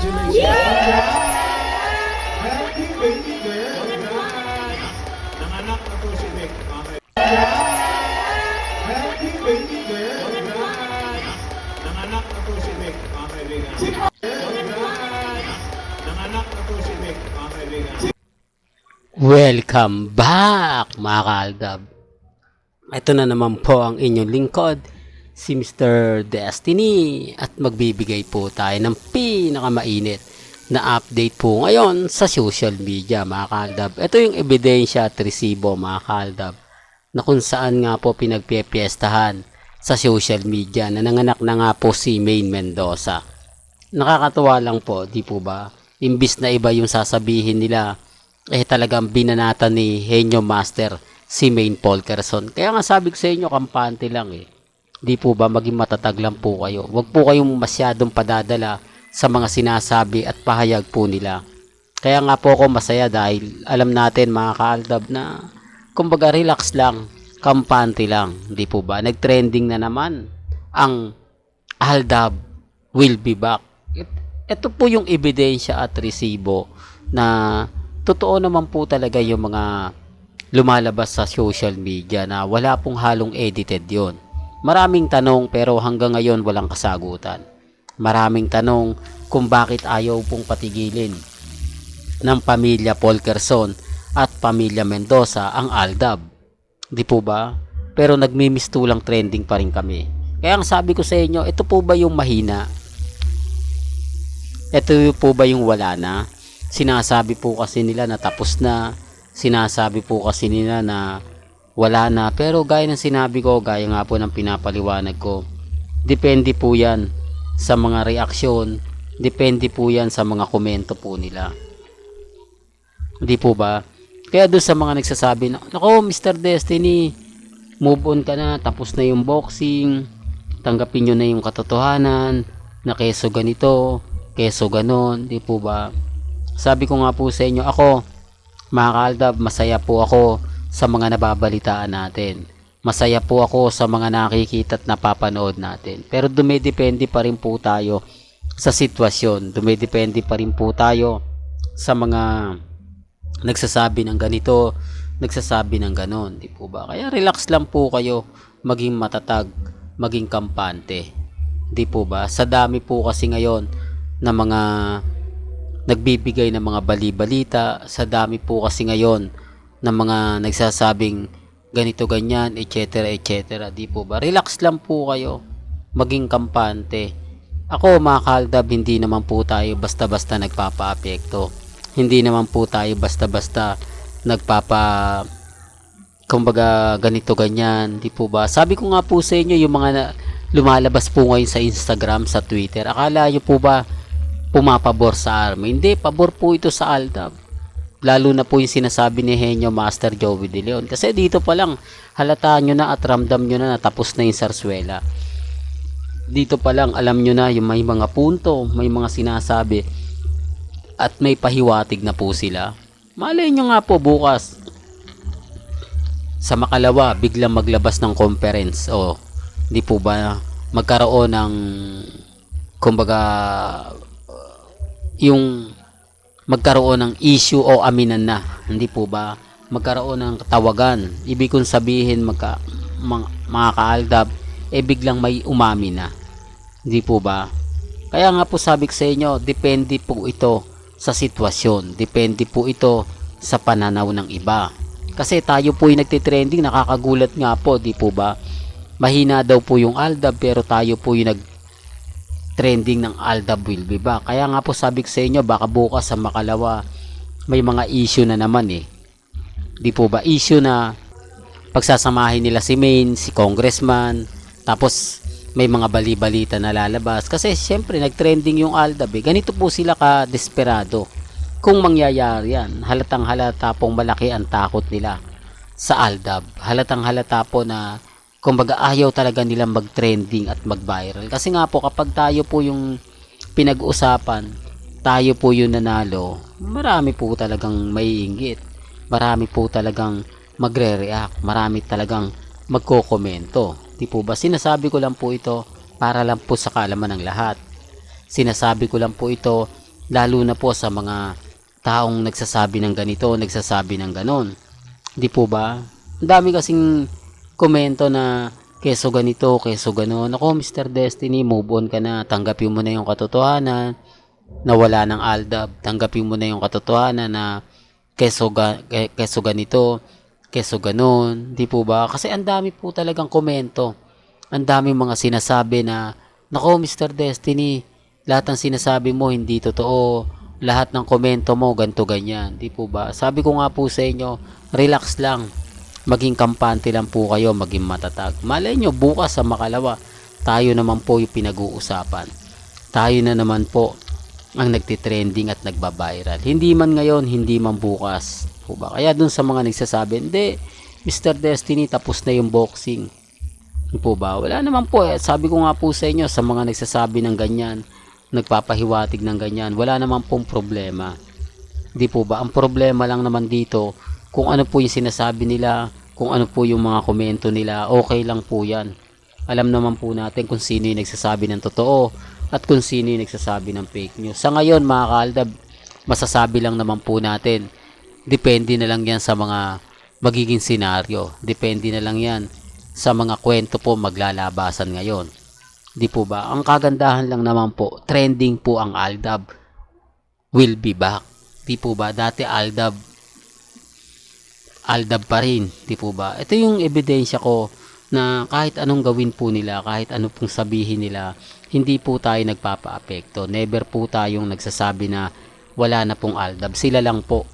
Happy baby girl! Nanganak na po si. Okay. Happy baby. Mga kaibigan. Nanganak na po si kaibigan. Welcome back mga kaaldab. Ito na naman po ang inyong lingkod, si Mr. Destiny at magbibigay po tayo ng pinakamainit na update po ngayon sa social media mga kaaldab. Ito yung ebidensya at resibo mga kaaldab na kung saan nga po pinagpipiestahan sa social media na nanganak na nga po si Maine Mendoza. Nakakatuwa lang po, di po ba? Imbis na iba yung sasabihin nila, eh talagang binanata ni Henyo Master si Maine Polkerson. Kaya nga sabi ko sa inyo, kampante lang eh. Di po ba maging matatag lang po kayo. Huwag po kayong masyadong padadala sa mga sinasabi at pahayag po nila. Kaya nga po ako masaya dahil alam natin mga kaaldab na kumbaga relax lang, kampante lang. Di po ba? Nag-trending na naman ang Aldab will be back. It- Ito po yung ebidensya at resibo na totoo naman po talaga yung mga lumalabas sa social media na wala pong halong edited yon. Maraming tanong pero hanggang ngayon walang kasagutan. Maraming tanong kung bakit ayaw pong patigilin ng pamilya Polkerson at pamilya Mendoza ang Aldab. Di po ba? Pero nagmimistulang trending pa rin kami. Kaya ang sabi ko sa inyo, ito po ba yung mahina? Ito po ba yung wala na? Sinasabi po kasi nila na tapos na. Sinasabi po kasi nila na wala na. Pero gaya ng sinabi ko, gaya nga po ng pinapaliwanag ko, depende po yan sa mga reaksyon. Depende po yan sa mga komento po nila. Hindi po ba? Kaya doon sa mga nagsasabi na, Nako, Mr. Destiny, move on ka na, tapos na yung boxing, tanggapin nyo na yung katotohanan, na keso ganito, keso ganon, di po ba? Sabi ko nga po sa inyo, ako, mga kaaldab, masaya po ako sa mga nababalitaan natin. Masaya po ako sa mga nakikita at napapanood natin. Pero dumidepende pa rin po tayo sa sitwasyon. Dumidepende pa rin po tayo sa mga nagsasabi ng ganito, nagsasabi ng ganon, di po ba? Kaya relax lang po kayo, maging matatag, maging kampante. Di po ba? Sa dami po kasi ngayon na mga nagbibigay ng mga bali-balita, sa dami po kasi ngayon ng mga nagsasabing ganito ganyan, etc. etc. Di po ba? Relax lang po kayo, maging kampante. Ako mga kaldab, hindi naman po tayo basta-basta nagpapa-apekto. Hindi naman po tayo basta-basta nagpapa kumbaga ganito ganyan, di po ba? Sabi ko nga po sa inyo yung mga na, lumalabas po ngayon sa Instagram, sa Twitter. Akala nyo po ba pumapabor sa army? Hindi, pabor po ito sa Aldab. Lalo na po yung sinasabi ni Henyo Master Joey De Leon. Kasi dito pa lang, halata nyo na at ramdam nyo na natapos na yung sarswela. Dito pa lang, alam nyo na yung may mga punto, may mga sinasabi at may pahiwatig na po sila. Malay nyo nga po bukas, sa makalawa, biglang maglabas ng conference o di po ba magkaroon ng kumbaga yung magkaroon ng issue o aminan na. Hindi po ba? Magkaroon ng tawagan ibig kong sabihin magka, mga, mga kaaldab eh biglang may umami na. Hindi po ba? Kaya nga po sabi ko sa inyo depende po ito sa sitwasyon. Depende po ito sa pananaw ng iba. Kasi tayo po yung nagtitrending, nakakagulat nga po, di po ba? Mahina daw po yung Aldab pero tayo po yung nag-trending ng Aldab will be back. Kaya nga po sabi ko sa inyo, baka bukas sa makalawa may mga issue na naman eh. Di po ba? Issue na pagsasamahin nila si Maine, si Congressman, tapos may mga bali-balita na lalabas. Kasi syempre nag-trending yung Aldab eh. Ganito po sila ka-desperado kung mangyayari yan, halatang halata pong malaki ang takot nila sa Aldab. Halatang halata po na kumbaga ayaw talaga nilang mag-trending at mag-viral. Kasi nga po kapag tayo po yung pinag-usapan, tayo po yung nanalo, marami po talagang maiinggit. Marami po talagang magre-react. Marami talagang magkokomento. Di po ba? Sinasabi ko lang po ito para lang po sa kalaman ng lahat. Sinasabi ko lang po ito Lalo na po sa mga taong nagsasabi ng ganito, nagsasabi ng ganon. Di po ba? Ang dami kasing komento na keso ganito, keso ganon. Ako, Mr. Destiny, move on ka na. Tanggapin mo na yung katotohanan na wala ng aldab. Tanggapin mo na yung katotohanan na keso, ga, ke- keso ganito, keso ganon. Di po ba? Kasi ang dami po talagang komento. Ang dami mga sinasabi na, Nako, Mr. Destiny, lahat ng sinasabi mo hindi totoo. Lahat ng komento mo ganto ganyan. Di po ba? Sabi ko nga po sa inyo, relax lang. Maging kampante lang po kayo, maging matatag. Malay nyo, bukas sa makalawa, tayo naman po yung pinag-uusapan. Tayo na naman po ang nagtitrending at nagbabiral. Hindi man ngayon, hindi man bukas. Po ba? Kaya dun sa mga nagsasabi, hindi, Mr. Destiny, tapos na yung boxing. Po ba? Wala naman po eh. Sabi ko nga po sa inyo, sa mga nagsasabi ng ganyan, nagpapahiwatig ng ganyan, wala naman pong problema. Hindi po ba? Ang problema lang naman dito, kung ano po yung sinasabi nila, kung ano po yung mga komento nila, okay lang po yan. Alam naman po natin kung sino yung nagsasabi ng totoo at kung sino yung nagsasabi ng fake news. Sa ngayon, mga kaaldab, masasabi lang naman po natin, depende na lang yan sa mga magiging senaryo. Depende na lang yan sa mga kwento po maglalabasan ngayon. Di po ba? Ang kagandahan lang naman po, trending po ang Aldab will be back. Di po ba? Dati Aldab Aldab pa rin. Di po ba? Ito yung ebidensya ko na kahit anong gawin po nila, kahit ano pong sabihin nila, hindi po tayo nagpapa-apekto. Never po tayong nagsasabi na wala na pong Aldab. Sila lang po.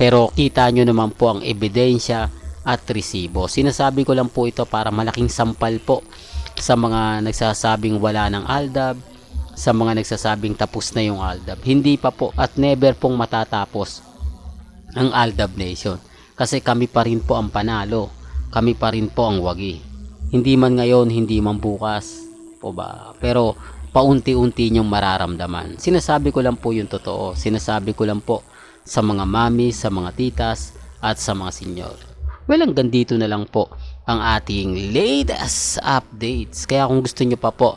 Pero kita nyo naman po ang ebidensya at resibo. Sinasabi ko lang po ito para malaking sampal po sa mga nagsasabing wala ng Aldab, sa mga nagsasabing tapos na yung Aldab. Hindi pa po at never pong matatapos ang Aldab Nation. Kasi kami pa rin po ang panalo. Kami pa rin po ang wagi. Hindi man ngayon, hindi man bukas. Po ba? Pero paunti-unti niyong mararamdaman. Sinasabi ko lang po yung totoo. Sinasabi ko lang po sa mga mami, sa mga titas, at sa mga senyor. Well, hanggang dito na lang po ang ating latest updates. Kaya kung gusto nyo pa po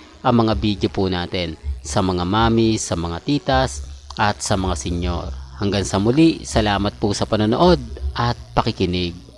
ang mga video po natin sa mga mami, sa mga titas, at sa mga senyor. Hanggang sa muli, salamat po sa panonood at pakikinig.